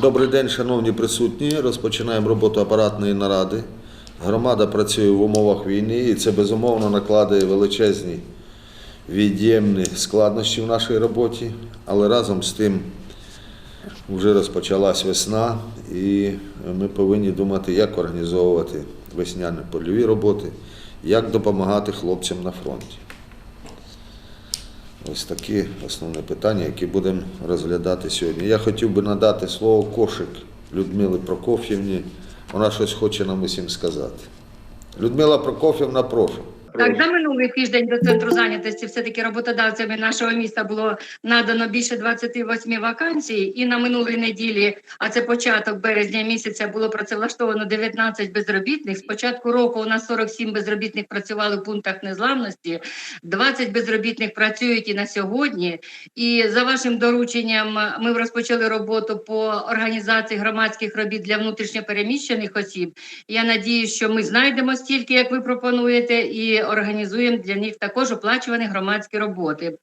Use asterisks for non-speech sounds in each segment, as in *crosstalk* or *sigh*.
Добрий день, шановні присутні. Розпочинаємо роботу апаратної наради. Громада працює в умовах війни, і це безумовно накладає величезні від'ємні складнощі в нашій роботі. Але разом з тим вже розпочалась весна, і ми повинні думати, як організовувати весняні польові роботи, як допомагати хлопцям на фронті. Ось такі основні питання, які будемо розглядати сьогодні. Я хотів би надати слово кошик Людмили Прокоф'євні. Вона щось хоче нам усім сказати. Людмила Прокоф'євна, прошу. Так, за минулий тиждень до центру зайнятості все-таки роботодавцями нашого міста було надано більше 28 вакансій. І на минулій неділі, а це початок березня місяця, було працевлаштовано 19 безробітних. З початку року у нас 47 безробітних працювали в пунктах незламності, 20 безробітних працюють і на сьогодні. І за вашим дорученням ми розпочали роботу по організації громадських робіт для внутрішньопереміщених осіб. Я надію, що ми знайдемо стільки, як ви пропонуєте, і організуємо для них також оплачувані громадські роботи.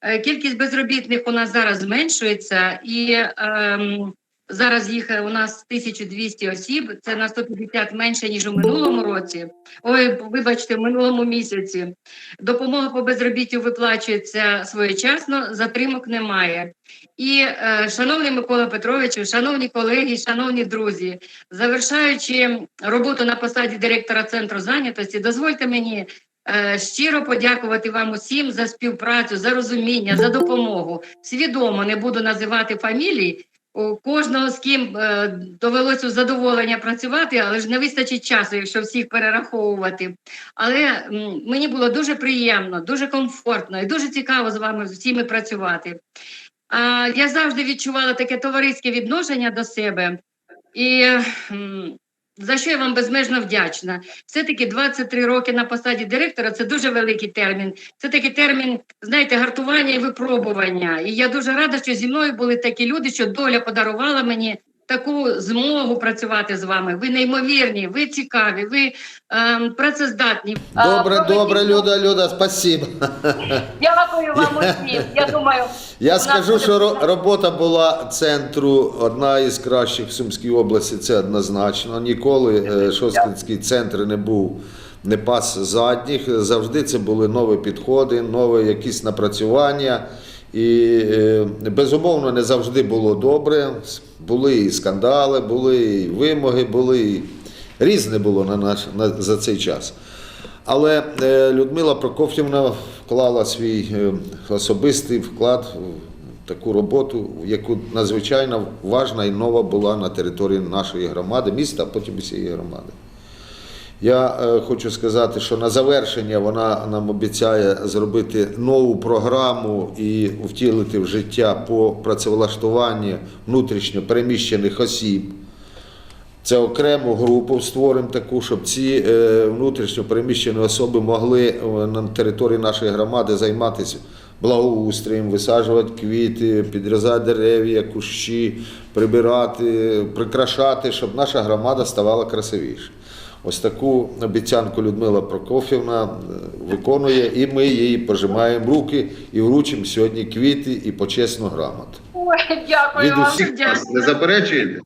Е, Кількість безробітних у нас зараз зменшується, і ем, зараз їх е, у нас 1200 осіб. Це на 150 менше ніж у минулому році. Ой, вибачте, в минулому місяці. Допомога по безробіттю виплачується своєчасно, затримок немає. І, е, шановний Микола Петровичу, шановні колеги, шановні друзі, завершаючи роботу на посаді директора центру зайнятості, дозвольте мені е, щиро подякувати вам усім за співпрацю, за розуміння, за допомогу. Свідомо не буду називати фамілій. У кожного з ким е, довелося задоволення працювати, але ж не вистачить часу, якщо всіх перераховувати. Але мені було дуже приємно, дуже комфортно і дуже цікаво з вами всіми працювати. А, я завжди відчувала таке товариське відношення до себе, і за що я вам безмежно вдячна. Все-таки 23 роки на посаді директора це дуже великий термін. Це такий термін, знаєте, гартування і випробування. І я дуже рада, що зі мною були такі люди, що доля подарувала мені. Таку змогу працювати з вами. Ви неймовірні, ви цікаві, ви ем, працездатні. Добре, А, добре, Люда, Люда, спасибо. Дякую вам усім. Я думаю, *laughs* Я нас скажу, буде- що ро- робота була центру одна із кращих в Сумській області, це однозначно. Ніколи е, Шосткинський центр не був не пас задніх. Завжди це були нові підходи, нові якісь напрацювання. І е, безумовно не завжди було добре. Були і скандали, були і вимоги, були і різне було на наш на за цей час. Але е, Людмила Прокоф'євна вклала свій е, особистий вклад в таку роботу, яку надзвичайно важна і нова була на території нашої громади, міста, а потім усієї громади. Я е, хочу сказати, що на завершення вона нам обіцяє зробити нову програму і втілити в життя по працевлаштуванню внутрішньо переміщених осіб. Це окрему групу створимо таку, щоб ці е, внутрішньо переміщені особи могли е, на території нашої громади займатися благоустроєм, висаджувати квіти, підрізати дерев'я, кущі, прибирати, прикрашати, щоб наша громада ставала красивіше. Ось таку обіцянку Людмила Прокоф'євна е, виконує, і ми їй пожимаємо руки і вручимо сьогодні квіти і почесну грамоту. Ой, дякую Від вам. усіх Дякую. Не заперечуєте?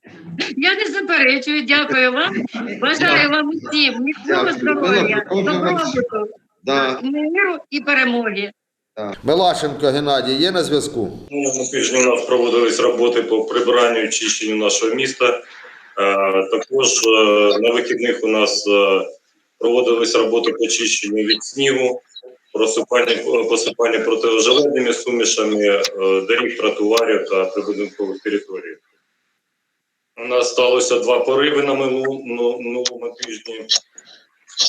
Я не заперечую, дякую вам. Бажаю вам усім міцного здоров'я, добробуту, Да. миру і перемоги. Так. Мелашенко Геннадій є на зв'язку? Минулого тижня у нас проводились роботи по прибиранню і чищенню нашого міста. Е, Також е, на вихідних у нас е, проводились роботи по чищенню від снігу, просипання, посипання протижеледними сумішами, доріг, тротуарів та прибудинкових територій. У нас сталося два пориви на минулому, ну, минулому тижні.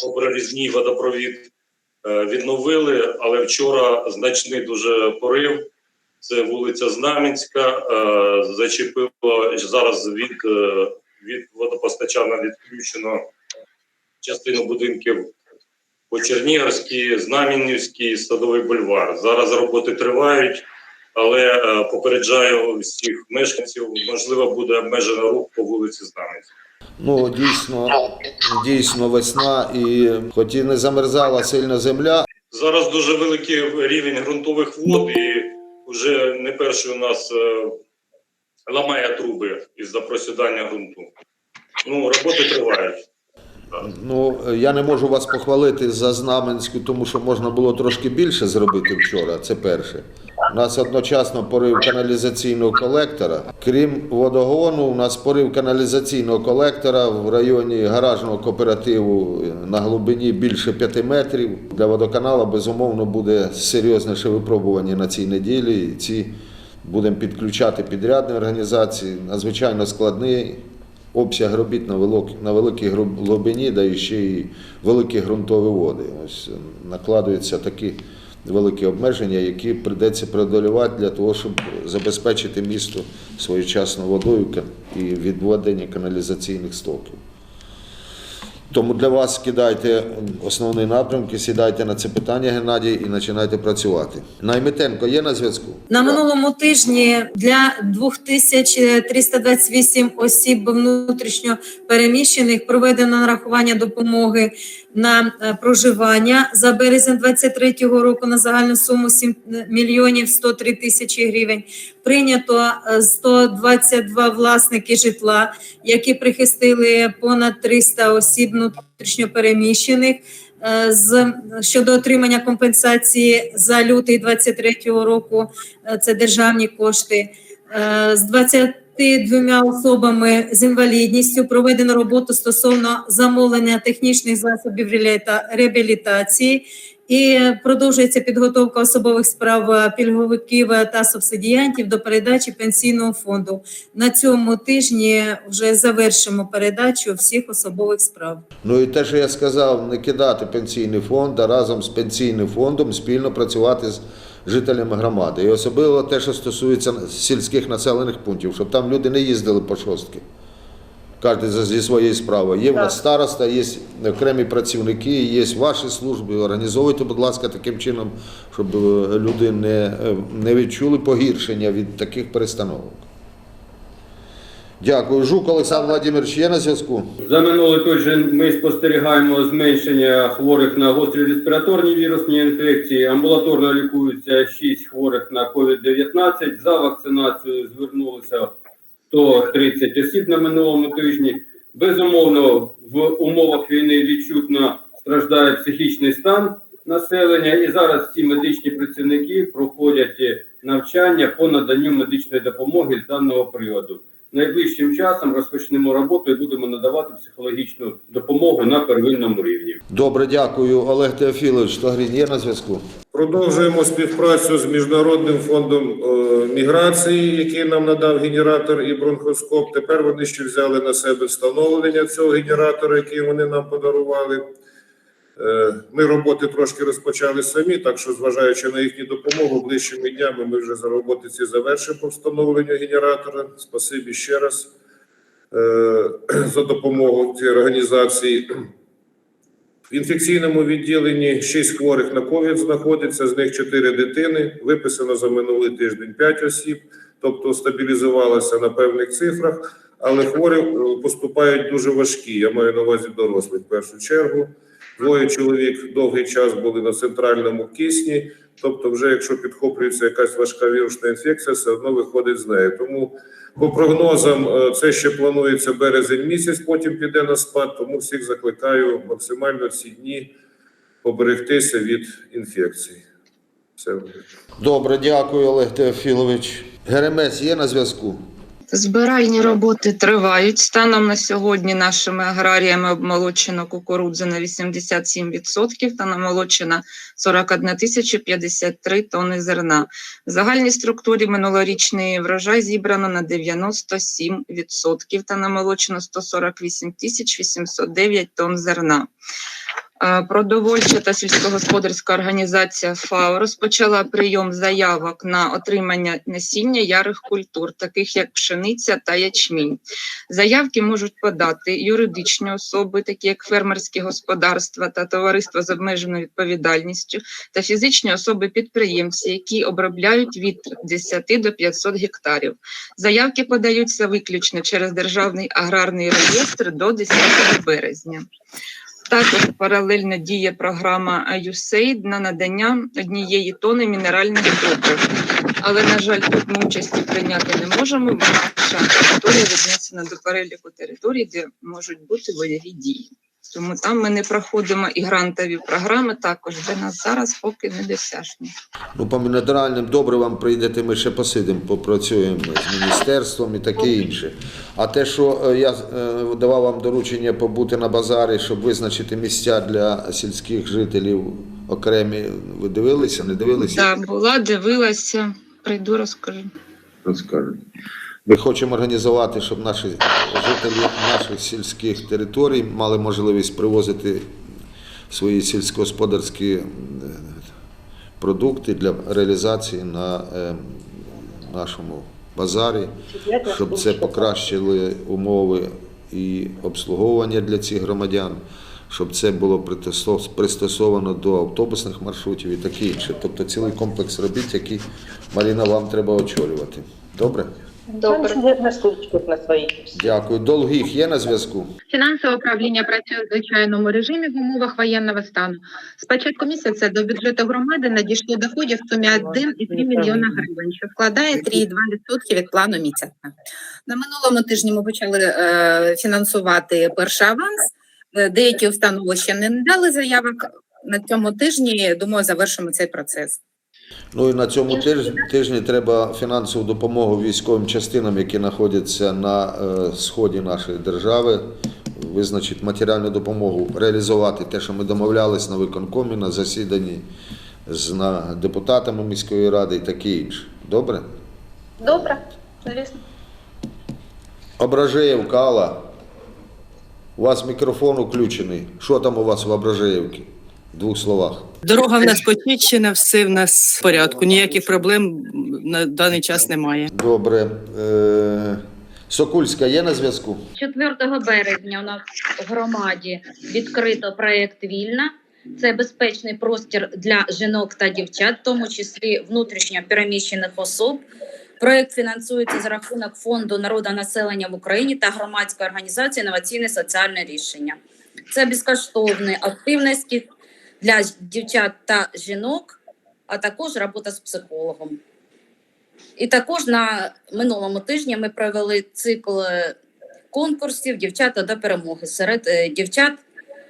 Обрізний водопровід відновили, але вчора значний дуже порив. Це вулиця Знам'янська. Зачепило зараз від, від водопостачання відключено частину будинків по Чернігівській, Знам'янівській, Садовий бульвар. Зараз роботи тривають, але е, попереджаю всіх мешканців, можливо, буде обмежено рух по вулиці Знам'янській. Ну, дійсно, дійсно весна, і хоч і не замерзала сильно земля, Зараз дуже великий рівень ґрунтових вод, і вже не перший у нас е, ламає труби із-за просідання ґрунту. Ну, роботи тривають. Ну, я не можу вас похвалити за Знаменську, тому що можна було трошки більше зробити вчора. Це перше. У нас одночасно порив каналізаційного колектора. Крім водогону, у нас порив каналізаційного колектора в районі гаражного кооперативу на глибині більше 5 метрів. Для водоканалу, безумовно, буде серйозніше випробування на цій неділі. І ці будемо підключати підрядні організації. Надзвичайно складний обсяг робіт на, великій, глибині, да і ще й великі ґрунтові води. Ось е, накладуються такі великі обмеження, які прийдеться преодолювати для того, щоб забезпечити місто своєчасно водою і відведення каналізаційних стоків. Тому для вас кидайте основні напрямки, сідайте на це питання, Геннадій, і починайте працювати. Найметенко є на зв'язку? На минулому тижні для 2328 осіб внутрішньо переміщених проведено нарахування допомоги на е, проживання за березень 23 року на загальну суму 7 мільйонів 103 тисячі гривень. Прийнято е, 122 власники житла, які прихистили понад 300 осіб внутрішньо переміщених е, з щодо отримання компенсації за лютий 23 року. е, Це державні кошти. Е, З 22 особами з інвалідністю проведено роботу стосовно замовлення технічних засобів реабіліта- реабілітації. І продовжується підготовка особових справ е, пільговиків е, та субсидіянтів до передачі пенсійного фонду. На цьому тижні вже завершимо передачу всіх особових справ. Ну і те, що я сказав, не кидати пенсійний фонд, а разом з пенсійним фондом спільно працювати з жителями громади. І особливо те, що стосується сільських населених пунктів, щоб там люди не їздили по шостки. Кожен зі своєю справою. Є в нас староста, є окремі працівники, є ваші служби. Організовуйте, будь ласка, таким чином, щоб е, люди не, е, не відчули погіршення від таких перестановок. Дякую. Жук Олександр Владимирович є на зв'язку? За минулий тиждень ми спостерігаємо зменшення хворих на гострі респіраторні вірусні інфекції. Амбулаторно лікуються 6 хворих на COVID-19. За вакцинацією звернулося 130 осіб на минулому тижні. Безумовно, в умовах війни відчутно страждає психічний стан населення, і зараз всі медичні працівники проходять навчання по наданню медичної допомоги з даного приводу найближчим часом розпочнемо роботу і будемо надавати психологічну допомогу на первинному рівні. Добре, дякую. Олег Теофілович Тогрін є на зв'язку? Продовжуємо співпрацю з Міжнародним фондом е, міграції, який нам надав генератор і бронхоскоп. Тепер вони ще взяли на себе встановлення цього генератора, який вони нам подарували. Е, Ми роботи трошки розпочали самі, так що, зважаючи на їхню допомогу, ближчими днями ми вже за роботи ці завершимо по встановленню генератора. Спасибі ще раз е, *clears throat* за допомогу цій організації. В інфекційному відділенні 6 хворих на ковід знаходиться, з них 4 дитини. Виписано за минулий тиждень 5 осіб, тобто стабілізувалося на певних цифрах, але хворі е, поступають дуже важкі. Я маю на увазі дорослих в першу чергу. Двоє чоловік довгий час були на центральному кисні. Тобто, вже якщо підхоплюється якась важка вірусна інфекція, все одно виходить з нею. Тому по прогнозам, е, це ще планується березень місяць, потім піде на спад. Тому всіх закликаю максимально ці дні поберегтися від інфекцій. Все. Добре, дякую, Олег Теофілович. Геремець є на зв'язку? Збиральні роботи тривають. Станом на сьогодні нашими аграріями обмолочено кукурудзи на 87% та намолочено 41 тисяча 53 тонни зерна. В загальній структурі минулорічний врожай зібрано на 97% та намолочено 148 тисяч 809 тонн зерна. Продовольча та сільськогосподарська організація ФАО розпочала прийом заявок на отримання насіння ярих культур, таких як пшениця та ячмінь. Заявки можуть подати юридичні особи, такі як фермерські господарства та товариства з обмеженою відповідальністю, та фізичні особи-підприємці, які обробляють від 10 до 500 гектарів. Заявки подаються виключно через Державний аграрний реєстр до 10 березня. Також паралельно діє програма USAID на надання однієї тони мінеральних добрив. Але, на жаль, тут ми участі прийняти не можемо, бо наша територія віднесена до переліку територій, де можуть бути бойові дії. Тому там ми не проходимо і грантові програми також для нас зараз поки недосяжні. Ну, по мінеральним добривам прийдете, ми ще посидимо, попрацюємо з міністерством і таке інше. А те, що е, я е, давав вам доручення побути на базарі, щоб визначити місця для сільських жителів окремі, ви дивилися, не дивилися? Так, була, дивилася, прийду, розкажу. Розкажете. Ми хочемо організувати, щоб наші жителі наших сільських територій мали можливість привозити свої сільськогосподарські е, продукти для реалізації на е, нашому базарі, щоб це покращили умови і обслуговування для цих громадян, щоб це було пристосовано до автобусних маршрутів і таке інше. Тобто цілий комплекс робіт, який Маріна вам треба очолювати. Добре? Добре. на на своїх. Дякую. Долгих є на зв'язку? Фінансове управління працює в звичайному режимі в умовах воєнного стану. З початку місяця до бюджету громади надійшло доходів в сумі 1,3 мільйона гривень, що складає 3,2% від плану місяця. На минулому тижні ми почали е, фінансувати перший аванс. Е, Деякі установи ще не надали заявок. На цьому тижні, думаю, завершимо цей процес. Ну і на цьому тижні, тижні треба фінансову допомогу військовим частинам, які знаходяться на е, сході нашої держави. Визначити матеріальну допомогу, реалізувати те, що ми домовлялись на виконкомі, на засіданні з на депутатами міської ради і таке інше. Добре? Добре, звісно. Ображеївка, Алла. У вас мікрофон включений. Що там у вас в Ображеївці? В двох словах. Дорога в нас почищена, все в нас в порядку. Ніяких проблем на даний час немає. Добре. Е, Сокульська є на зв'язку? 4 березня у нас в громаді відкрито проєкт Вільна. Це безпечний простір для жінок та дівчат, в тому числі внутрішньо переміщених особ. Проєкт фінансується за рахунок фонду народонаселення в Україні та громадської організації інноваційне соціальне рішення. Це безкоштовні активності для дівчат та жінок, а також робота з психологом. І також на минулому тижні ми провели цикл е, конкурсів дівчата до перемоги серед е, дівчат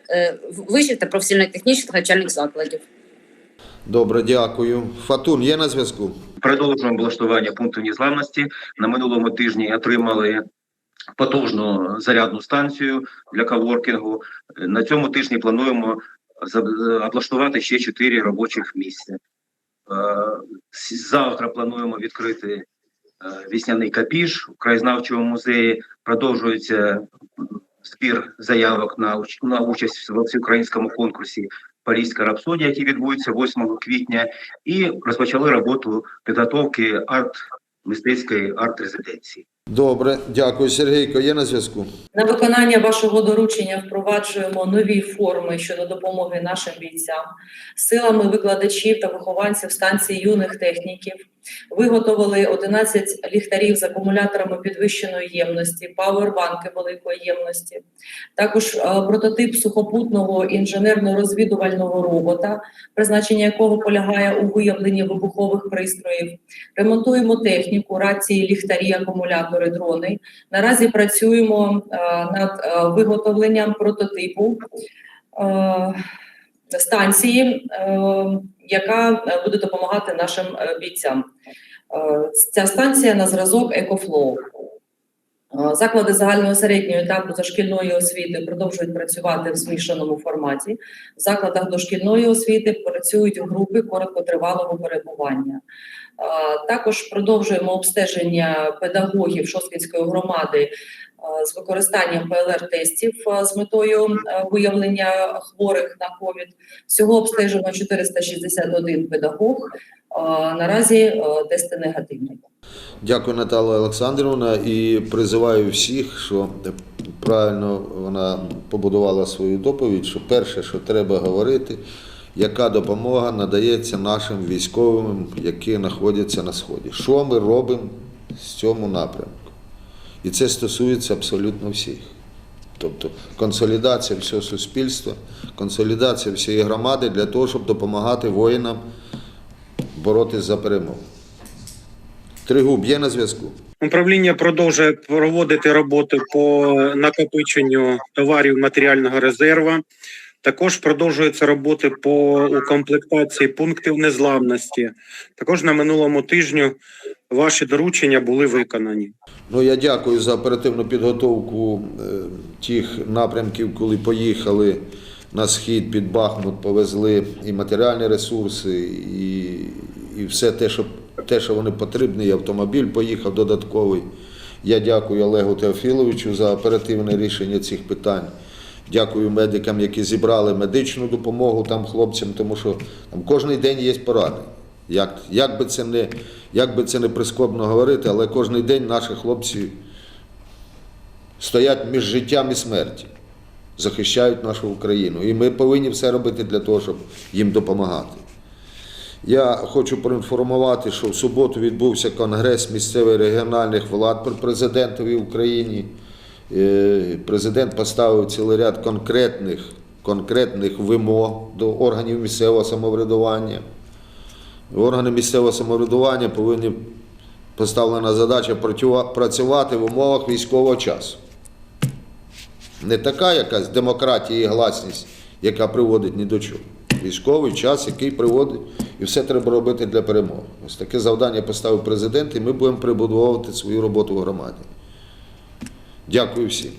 е, вищих та професійно-технічних навчальних закладів. Добре, дякую. Фатун є на зв'язку? Продовжуємо облаштування пункту незламності. На минулому тижні отримали потужну зарядну станцію для каворкінгу. На цьому тижні плануємо облаштувати ще чотири робочих місця. Е, Завтра плануємо відкрити е, вісняний капіш у краєзнавчому музеї. Продовжується збір заявок на, на участь в всеукраїнському конкурсі Паризька рапсодія, який відбудеться 8 квітня і розпочали роботу підготовки арт мистецької арт-резиденції. Добре, дякую. Сергійко, є на зв'язку? На виконання вашого доручення впроваджуємо нові форми щодо допомоги нашим бійцям, силами викладачів та вихованців станції юних техніків. Виготовили 11 ліхтарів з акумуляторами підвищеної ємності, павербанки великої ємності. Також е, прототип сухопутного інженерно-розвідувального робота, призначення якого полягає у виявленні вибухових пристроїв. Ремонтуємо техніку, рації, ліхтарі, акумулятори, дрони. Наразі працюємо е, над е, виготовленням прототипу станції, е, яка буде допомагати нашим е, бійцям. Е, Ця станція на зразок EcoFlow. Е, Заклади загального середнього етапу дошкільної освіти продовжують працювати в змішаному форматі. В закладах дошкільної освіти працюють групи короткотривалого перебування. Також продовжуємо обстеження педагогів Шосткінської громади з використанням ПЛР-тестів е, з метою е, виявлення хворих на ковід. Всього обстежено 461 педагог. Е, Наразі е, тести негативні. Дякую, Наталя Олександрівна, і призиваю всіх, що правильно вона побудувала свою доповідь, що перше, що треба говорити, яка допомога надається нашим військовим, які знаходяться на сході. Що ми робимо з цьому напрямку? І це стосується абсолютно всіх. Тобто консолідація всього суспільства, консолідація всієї громади для того, щоб допомагати воїнам боротися за перемогу. Тригуб є на зв'язку? Управління продовжує проводити роботи по накопиченню товарів матеріального резерву. Також продовжуються роботи по укомплектації пунктів незламності. Також на минулому тижню ваші доручення були виконані. Ну, я дякую за оперативну підготовку е, тих напрямків, коли поїхали на схід під Бахмут, повезли і матеріальні ресурси, і, і все те, що, те, що вони потрібні, і автомобіль поїхав додатковий. Я дякую Олегу Теофіловичу за оперативне рішення цих питань. Дякую медикам, які зібрали медичну допомогу там хлопцям, тому що там кожен день є поради. Як, як, би це не, як би це не прискорбно говорити, але кожен день наші хлопці стоять між життям і смертю, захищають нашу Україну. І ми повинні все робити для того, щоб їм допомагати. Я хочу проінформувати, що в суботу відбувся конгрес місцевих регіональних влад при президентові Україні. Е, Президент поставив цілий ряд конкретних, конкретних вимог до органів місцевого самоврядування. Органи місцевого самоврядування повинні поставлена задача працювати в умовах військового часу. Не така якась демократія і гласність, яка приводить ні до чого. Військовий час, який приводить, і все треба робити для перемоги. Ось таке завдання поставив президент, і ми будемо прибудовувати свою роботу в громаді. Дякую всім.